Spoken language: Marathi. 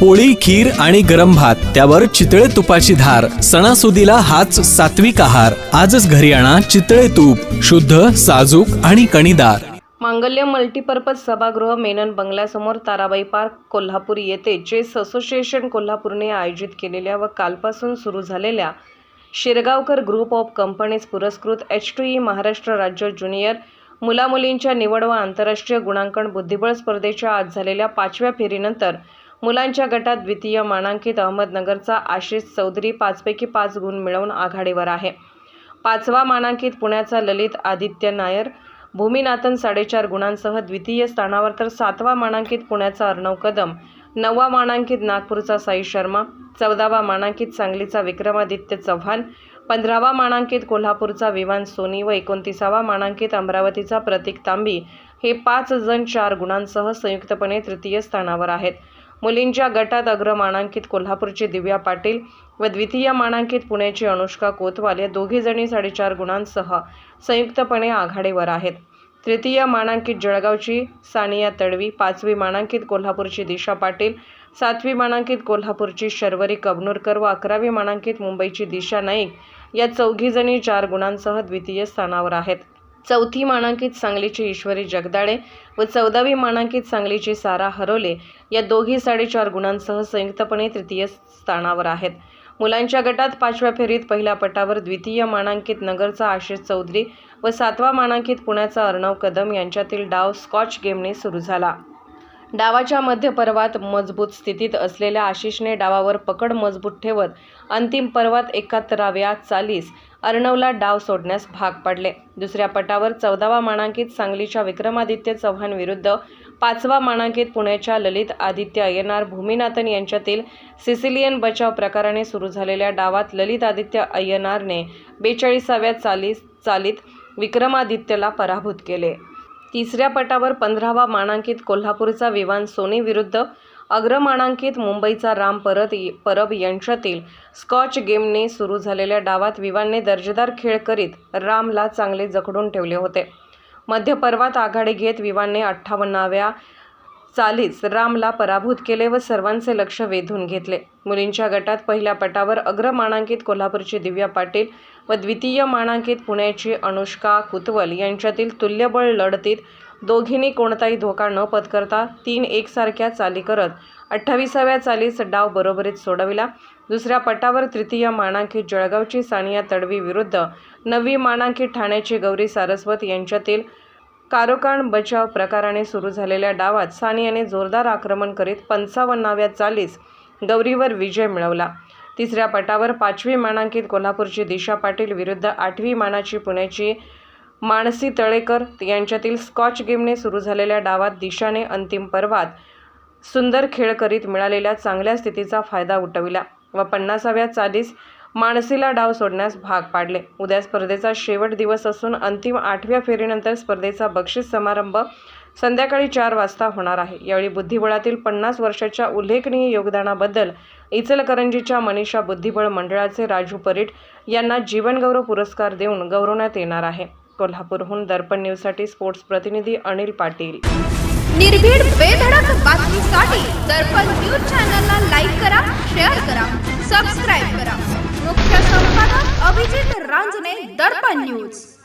पोळी खीर आणि गरम भात त्यावर चितळे तुपाची धार सणासुदीला हाच सात्विक आहार. आजच घरी आणा चितळे तूप शुद्ध साजूक आणि कणीदार. मांगल्य मल्टीपर्पज सभागृह मेनन बंगल्यासमोर ताराबाई पार्क कोल्हापूर येथे चेस असोसिएशन कोल्हापूरने आयोजित केलेल्या व कालपासून सुरू झालेल्या शिरगावकर ग्रुप ऑफ कंपनीज पुरस्कृत एच टू ई महाराष्ट्र राज्य ज्युनियर मुलामुलींच्या निवड व आंतरराष्ट्रीय गुणांकन बुद्धिबळ स्पर्धेच्या आज झालेल्या पाचव्या फेरीनंतर मुलांच्या गटात द्वितीय मानांकित अहमदनगरचा आशिष चौधरी पाचपैकी पाच गुण मिळवून आघाडीवर आहे. पाचवा मानांकित पुण्याचा ललित आदित्य नायर भूमिनाथन साडेचार गुणांसह द्वितीय स्थानावर तर सातवा मानांकित पुण्याचा अर्णव कदम नववा मानांकित नागपूरचा साई शर्मा चौदावा मानांकित सांगलीचा विक्रमादित्य चव्हाण पंधरावा मानांकित कोल्हापूरचा विवान सोनी व एकोणतीसावा मानांकित अमरावतीचा प्रतीक तांबी हे पाच जण चार गुणांसह संयुक्तपणे तृतीय स्थानावर आहेत. मुलींच्या गटात अग्रमानांकित कोल्हापूरची दिव्या पाटील व द्वितीय मानांकित पुण्याची अनुष्का कोतवाल या दोघी जणी साडेचार गुणांसह संयुक्तपणे आघाडीवर आहेत. तृतीय मानांकित जळगावची सानिया तडवी पाचवी मानांकित कोल्हापूरची दिशा पाटील सातवी मानांकित कोल्हापूरची शर्वरी कबनूरकर व अकरावी मानांकित मुंबईची दिशा नाईक या चौघीजणी चार गुणांसह द्वितीय स्थानावर आहेत. चौथी मानांकित सांगलीची ईश्वरी जगदाळे व चौदावी मानांकित सांगलीची सारा हरोले या दोघी साडेचार गुणांसह संयुक्तपणे तृतीय स्थानावर आहेत. मुलांच्या गटात पाचव्या फेरीत पहिल्या पटावर द्वितीय मानांकित नगरचा आशिष चौधरी व सातवा मानांकित पुण्याचा अर्णव कदम यांच्यातील डाव स्कॉच गेमने सुरू झाला. डावाच्या मध्य पर्वात मजबूत स्थितीत असलेल्या आशिषने डावावर पकड मजबूत ठेवत अंतिम पर्वात एकाहत्तराव्या चालीस अर्णवला डाव सोडण्यास भाग पाडले. दुसऱ्या पटावर चौदावा मानांकित सांगलीच्या विक्रमादित्य चव्हाण विरुद्ध पाचवा मानांकित पुण्याच्या ललित आदित्य अय्यनार भूमिनाथन यांच्यातील सिसिलियन बचाव प्रकाराने सुरू झालेल्या डावात ललित आदित्य अय्यनारने बेचाळीसाव्या चालीस चालीत विक्रमादित्यला पराभूत केले. तिसऱ्या पटावर पंधरावा मानांकित कोल्हापूरचा विवान सोनी विरुद्ध अग्रमानांकित मुंबईचा राम परत परब यांच्यातील स्कॉच गेमने सुरू झालेल्या डावात विवानने दर्जेदार खेळ करीत रामला चांगले जखडून ठेवले होते. मध्य पर्वात आघाडी घेत विवानने अठ्ठावन्नाव्या चालीस रामला पराभूत केले व सर्वांचे लक्ष वेधून घेतले. मुलींच्या गटात पहिल्या पटावर अग्रमानांकित कोल्हापूरची दिव्या पाटील व द्वितीय मानांकित पुण्याची अनुष्का कुतवल यांच्यातील तुल्यबळ लढतीत दोघींनी कोणताही धोका न पत्करता तीन एकसारख्या चाली करत अठ्ठावीसाव्या चालीस डाव बरोबरीत सोडविला. दुसऱ्या पटावर तृतीय मानांकित जळगावची सानिया तडवी विरुद्ध नववी मानांकित ठाण्याची गौरी सारस्वत यांच्यातील कारोकाण बचाव प्रकाराने सुरू झालेल्या डावात सानियाने जोरदार आक्रमण करीत पंचावन्नाव्या चालीस गौरीवर विजय मिळवला. तिसऱ्या पटावर पाचवी मानांकित कोल्हापूरची दिशा पाटील विरुद्ध आठवी मानाची पुण्याची मानसी तळेकर यांच्यातील स्कॉच गेमने सुरू झालेल्या डावात दिशाने अंतिम पर्वात सुंदर खेळ करीत मिळालेल्या चांगल्या स्थितीचा फायदा उठविला व पन्नासाव्या चालीस मानसीला डाव सोडण्यास भाग पाडले. उद्या स्पर्धेचा शेवट दिवस असून अंतिम आठव्या फेरीनंतर स्पर्धेचा बक्षीस समारंभ संध्याकाळी चार वाजता होणार आहे. यावेळी बुद्धिबळातील पन्नास वर्षाच्या उल्लेखनीय योगदानाबद्दल इचलकरंजीच्या मनीषा बुद्धिबळ मंडळाचे राजू परीट यांना जीवनगौरव पुरस्कार देऊन गौरवण्यात येणार आहे. कोल्हापूरहून दर्पण न्यूजसाठी स्पोर्ट्स प्रतिनिधी अनिल पाटील. निर्भीड बेधडक बातमीसाठी दर्पण न्यूज चॅनलला लाईक करा शेअर करा सबस्क्राईब Dar Pan News.